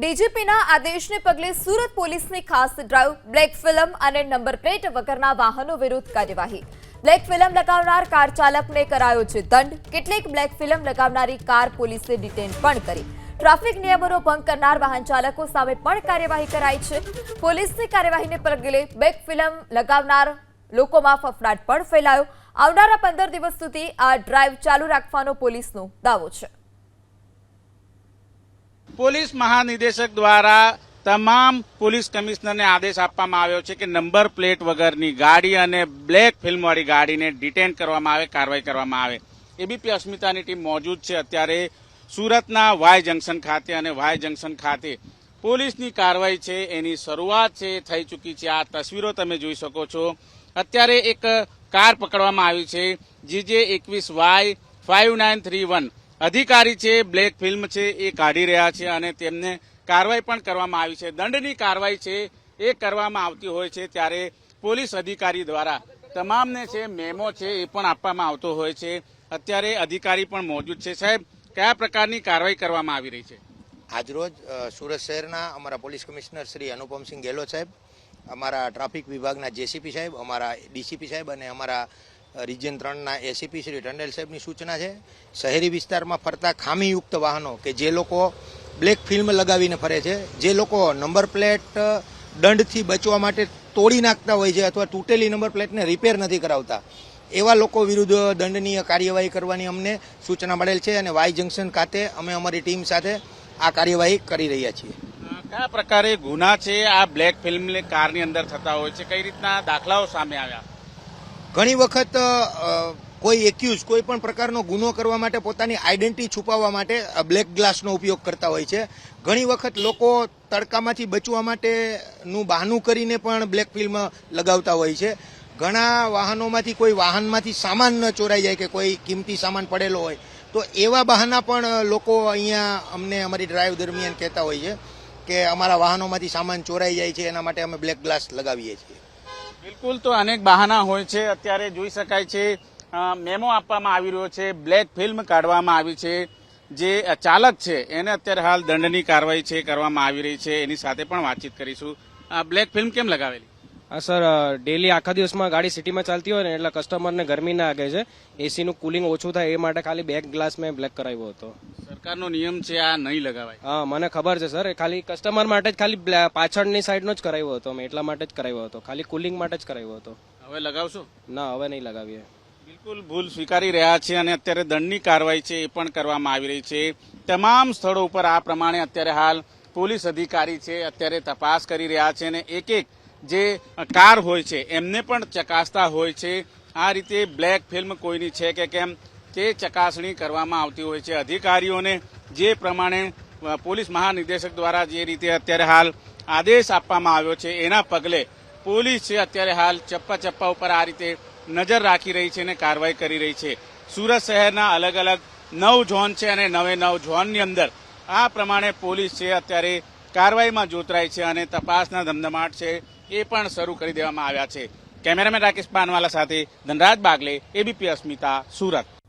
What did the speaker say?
ડીજીપીના આદેશને પગલે સુરત પોલીસની ખાસ ડ્રાઈવ, બ્લેક ફિલ્મ અને નંબર પ્લેટ વગરના વાહનો વિરુદ્ધ કાર્યવાહી. બ્લેક ફિલ્મ લગાવનાર કાર ચાલકને કરાયો છે દંડ. કેટલીક બ્લેક ફિલ્મ લગાવનારી કાર પોલીસે ડિટેન પણ કરી. ટ્રાફિક નિયમોનો ભંગ કરનાર વાહન ચાલકો સામે પણ કાર્યવાહી કરાઈ છે. પોલીસની કાર્યવાહીને પગલે બ્લેક ફિલ્મ લગાવનાર લોકોમાં ફફડાટ પણ ફેલાયો. આવનારા પંદર દિવસ સુધી આ ડ્રાઈવ ચાલુ રાખવાનો પોલીસનો દાવો છે. પોલીસ મહાનિદેશક દ્વારા તમામ પોલીસ કમિશનરને આદેશ આપવામાં આવ્યો છે કે નંબર પ્લેટ વગરની ગાડી અને બ્લેક ફિલ્મવાળી ગાડીને ડિટેન કરવામાં આવે, કાર્યવાહી કરવામાં આવે. એબીપી અસ્મિતાની ટીમ મોજૂદ છે. અત્યારે સુરતના વાય જંકશન ખાતે અને વાય જંકશન ખાતે પોલીસની કાર્યવાહી છે. એની શરૂઆત છે, થઈ ચૂકી છે. આ તસવીરો તમે જોઈ શકો છો. અત્યારે એક કાર પકડવામાં આવી છે. જીજે એકવીસ Y five nine three one. અધિકારી છે, બ્લેક ફિલ્મ છે, એ કાઢી રહ્યા છે અને તેમને કાર્યવાહી પણ કરવામાં આવી છે. દંડની કાર્યવાહી છે, એ કરવામાં આવતી હોય છે ત્યારે પોલીસ અધિકારી દ્વારા તમામને છે મેમો છે, એ પણ આપવામાં આવતો હોય છે. અત્યારે અધિકારી પણ મોજૂદ છે. સાહેબ, કયા પ્રકારની કાર્યવાહી કરવામાં આવી રહી છે? આજરોજ સુરત શહેરના અમારા પોલીસ કમિશનર શ્રી અનુપમસિંહ ગેહલોત સાહેબ, અમારા ટ્રાફિક વિભાગના જેસીપી સાહેબ, અમારા ડીસીપી સાહેબ અને અમારા રિજન ત્રણના એસીપી શ્રી ટંડેલ સાહેબની સૂચના છે, શહેરી વિસ્તારમાં ફરતા ખામીયુક્ત વાહનો કે જે લોકો બ્લેક ફિલ્મ લગાવીને ફરે છે, જે લોકો નંબર પ્લેટ દંડથી બચવા માટે તોડી નાખતા હોય છે અથવા તૂટેલી નંબર પ્લેટને રિપેર નથી કરાવતા. એવા લોકો વિરુદ્ધ દંડનીય કાર્યવાહી કરવાની અમને સૂચના મળેલ છે અને વાય જંકશન ખાતે અમે અમારી ટીમ સાથે આ કાર્યવાહી કરી રહ્યા છીએ. કયા પ્રકારે ગુના છે આ બ્લેક ફિલ્મ કારની અંદર થતા હોય છે? કઈ રીતના દાખલાઓ સામે આવ્યા? ઘણી વખત કોઈ એક્યુઝ કોઈ પણ પ્રકારનો ગુનો કરવા માટે પોતાની આઈડેન્ટિટી છુપાવવા માટે બ્લેક ગ્લાસનો ઉપયોગ કરતા હોય છે. ઘણી વખત લોકો તડકામાંથી બચવા માટેનું બહાનું કરીને પણ બ્લેક ફિલ્મ લગાવતા હોય છે. ઘણા વાહનોમાંથી કોઈ વાહનમાંથી સામાન ન ચોરાઈ જાય કે કોઈ કિંમતી સામાન પડેલો હોય. તો એવા બહાના પણ લોકો અહીંયા અમને અમારી ડ્રાઈવ દરમિયાન કહેતા હોય છે કે અમારા વાહનોમાંથી સામાન ચોરાઈ જાય છે, એના માટે અમે બ્લેક ગ્લાસ લગાવીએ છીએ. બિલકુલ તો અનેક બહાના હોય છે. અત્યારે જોઈ શકાય છે મેમો આપવામાં આવી રહ્યો છે. બ્લેક ફિલ્મ કાઢવામાં આવી છે. જે ચાલક છે, એને અત્યારે હાલ દંડની કાર્યવાહી છે, કરવામાં આવી રહી છે. એની સાથે પણ વાતચીત કરીશું. બ્લેક ફિલ્મ કેમ લગાવેલી? હા સર ડેલી આખા દિવસમાં ગાડી સિટીમાં ચાલતી હોય ને એટલે કસ્ટમરને ગરમી ના લાગે છે. એસીનું કુલિંગ ઓછું થાય એ માટે ખાલી બેક ગ્લાસ મેં બ્લેક કરાવ્યો હતો. સરકારનો નિયમ છે આ નહીં લગાવાય. હા મને ખબર છે સર. એ ખાલી કસ્ટમર માટે જ ખાલી પાછળની સાઈડનો જ કરાવ્યો હતો. મેં એટલા માટે જ કરાવ્યો હતો. ખાલી કુલિંગ માટે જ કરાવ્યો હતો. હવે લગાવશો? ના હવે નહીં લગાવીએ. બિલકુલ ભૂલ સ્વીકારી રહ્યા છે અને અત્યારે દંડની કાર્યવાહી છે એ પણ કરવામાં આવી રહી છે. તમામ સ્થળો ઉપર આ પ્રમાણે અત્યારે હાલ પોલીસ અધિકારી છે અત્યારે તપાસ કરી રહ્યા છે અને એક એક જે કાર હોય છે, એમને પણ ચકાસતા હોય છે. આ રીતે બ્લેક ફિલ્મ કોઈની છે કે કેમ, તે ચકાસણી કરવામાં આવતી હોય છે. અધિકારીઓને જે પ્રમાણે પોલીસ મહાનિદેશક દ્વારા જે રીતે અત્યારે હાલ આદેશ આપવામાં આવ્યો છે, એના પગલે પોલીસ છે અત્યારે હાલ ચપ્પા ચપ્પા ઉપર આ રીતે નજર રાખી રહી છે અને કાર્યવાહી કરી રહી છે. સુરત શહેરના અલગ અલગ નવ ઝોન છે અને નવે નવ ઝોનની અંદર આ પ્રમાણે પોલીસ છે અત્યારે કાર્યવાહીમાં જોતરાય છે અને તપાસના ધમધમાટ છે એ પણ શરૂ કરી દેવામાં આવ્યા છે. કેમેરામેન રાકેશ પાનવાલા સાથે ધનરાજ બાગલે એબીપી અસ્મિતા સુરત.